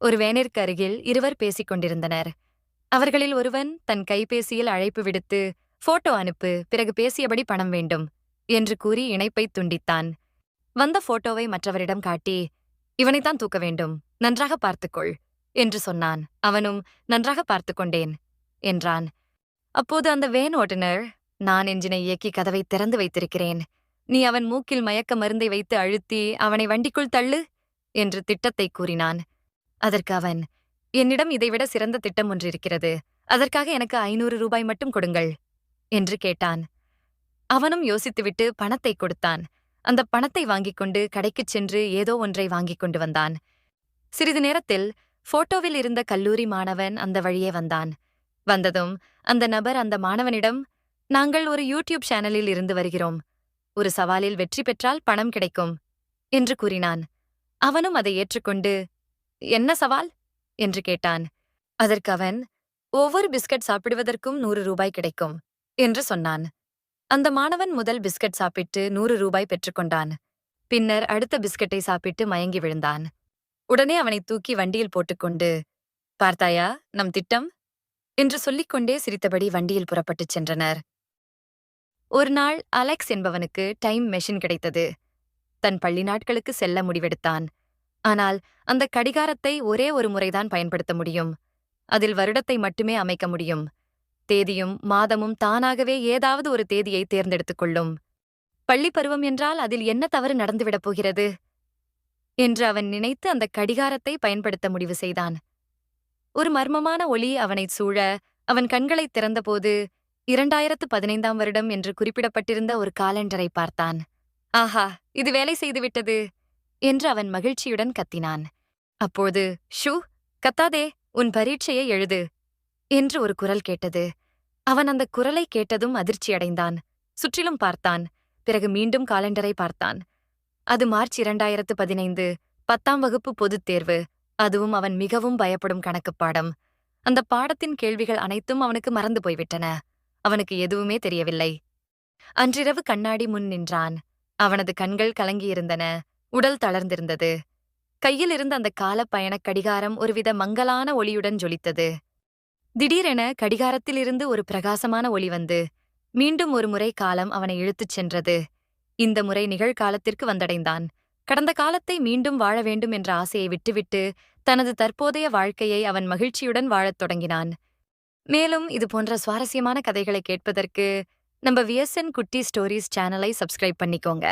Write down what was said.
ஒரு வேனிற்கு அருகில் இருவர் பேசிக் கொண்டிருந்தனர். அவர்களில் ஒருவன் தன் கைபேசியில் அழைப்பு விடுத்து போட்டோ அனுப்பு பிறகு பேசியபடி பணம் வேண்டும் என்று கூறி இணைப்பை துண்டித்தான். வந்த போட்டோவை மற்றவரிடம் காட்டி இவனைத்தான் தூக்க வேண்டும் நன்றாக பார்த்துக்கொள் என்று சொன்னான். அவனும் நன்றாக பார்த்துக் கொண்டேன் என்றான். அப்போது அந்த வேன் ஓட்டுநர் நான் என்ஜினை இயக்கி கதவை திறந்து வைத்திருக்கிறேன். நீ அவன் மூக்கில் மயக்க மருந்தை வைத்து அழுத்தி அவனை வண்டிக்குள் தள்ளு என்று திட்டத்தை கூறினான். அதற்கு அவன் என்னிடம் இதைவிட சிறந்த திட்டம் ஒன்று இருக்கிறது. அதற்காக எனக்கு ஐநூறு ரூபாய் மட்டும் கொடுங்கள் என்று கேட்டான். அவனும் யோசித்துவிட்டு பணத்தை கொடுத்தான். அந்த பணத்தை வாங்கிக் கொண்டு கடைக்குச் சென்று ஏதோ ஒன்றை வாங்கிக் கொண்டு வந்தான். சிறிது நேரத்தில் போட்டோவில் இருந்த கல்லூரி மாணவன் அந்த வழியே வந்தான். வந்ததும் அந்த நபர் அந்த மாணவனிடம் நாங்கள் ஒரு யூடியூப் சேனலில் இருந்து வருகிறோம். ஒரு சவாலில் வெற்றி பெற்றால் பணம் கிடைக்கும் என்று கூறினான். அவனும் அதை ஏற்றுக்கொண்டு என்ன சவால்? என்று கேட்டான். அதற்கு அவன் ஒவ்வொரு பிஸ்கட் சாப்பிடுவதற்கும் நூறு ரூபாய் கிடைக்கும் என்று சொன்னான். அந்த மாணவன் முதல் பிஸ்கட் சாப்பிட்டு நூறு ரூபாய் பெற்றுக்கொண்டான் பின்னர் அடுத்த பிஸ்கட்டை சாப்பிட்டு மயங்கி விழுந்தான். உடனே அவனை தூக்கி வண்டியில் போட்டுக்கொண்டு பார்த்தாயா நம் திட்டம்? என்று சொல்லிக்கொண்டே சிரித்தபடி வண்டியில் புறப்பட்டுச் சென்றனர். ஒரு நாள் அலெக்ஸ் என்பவனுக்கு டைம் மெஷின் கிடைத்தது. தன் பள்ளி நாட்களுக்கு செல்ல முடிவெடுத்தான். ஆனால் அந்த கடிகாரத்தை ஒரே ஒரு முறைதான் பயன்படுத்த முடியும். அதில் வருடத்தை மட்டுமே அமைக்க முடியும். தேதியும் மாதமும் தானாகவே ஏதாவது ஒரு தேதியை தேர்ந்தெடுத்துக் கொள்ளும். பள்ளிப் பருவம் என்றால் அதில் என்ன தவறு நடந்துவிடப் போகிறது? என்று அவன் நினைத்து அந்த கடிகாரத்தை பயன்படுத்த முடிவு செய்தான். ஒரு மர்மமான ஒளி அவனைச் சூழ அவன் கண்களைத் திறந்தபோது இரண்டாயிரத்து பதினைந்தாம் வருடம் என்று குறிப்பிடப்பட்டிருந்த ஒரு காலண்டரை பார்த்தான். ஆஹா இது வேலை செய்துவிட்டது என்று அவன் மகிழ்ச்சியுடன் கத்தினான். அப்போது ஷூ கத்தாதே உன் பரீட்சையை எழுது என்று ஒரு குரல் கேட்டது. அவன் அந்த குரலை கேட்டதும் அதிர்ச்சியடைந்தான் சுற்றிலும் பார்த்தான். பிறகு மீண்டும் காலண்டரை பார்த்தான். அது மார்ச் இரண்டாயிரத்து பதினைந்து பத்தாம் வகுப்பு பொதுத் தேர்வு. அதுவும் அவன் மிகவும் பயப்படும் கணக்குப் பாடம். அந்த பாடத்தின் கேள்விகள் அனைத்தும் அவனுக்கு மறந்து போய்விட்டன. அவனுக்கு எதுவுமே தெரியவில்லை. அன்றிரவு கண்ணாடி முன் நின்றான். அவனது கண்கள் கலங்கியிருந்தன. உடல் தளர்ந்திருந்தது. கையில் இருந்த அந்த காலப் பயணக் கடிகாரம் ஒருவித மங்கலான ஒளியுடன் ஜொலித்தது. திடீரென கடிகாரத்திலிருந்து ஒரு பிரகாசமான ஒளி வந்து மீண்டும் ஒரு முறை காலம் அவனை இழுத்துச் சென்றது. இந்த முறை நிகழ்காலத்திற்கு வந்தடைந்தான். கடந்த காலத்தை மீண்டும் வாழ வேண்டும் என்ற ஆசையை விட்டுவிட்டு தனது தற்போதைய வாழ்க்கையை அவன் மகிழ்ச்சியுடன் வாழத் தொடங்கினான். மேலும் இது போன்ற சுவாரஸ்யமான கதைகளை கேட்பதற்கு நம்ம விஎஸ்என் குட்டி ஸ்டோரிஸ் சேனலை சப்ஸ்கிரைப் பண்ணிக்கோங்க.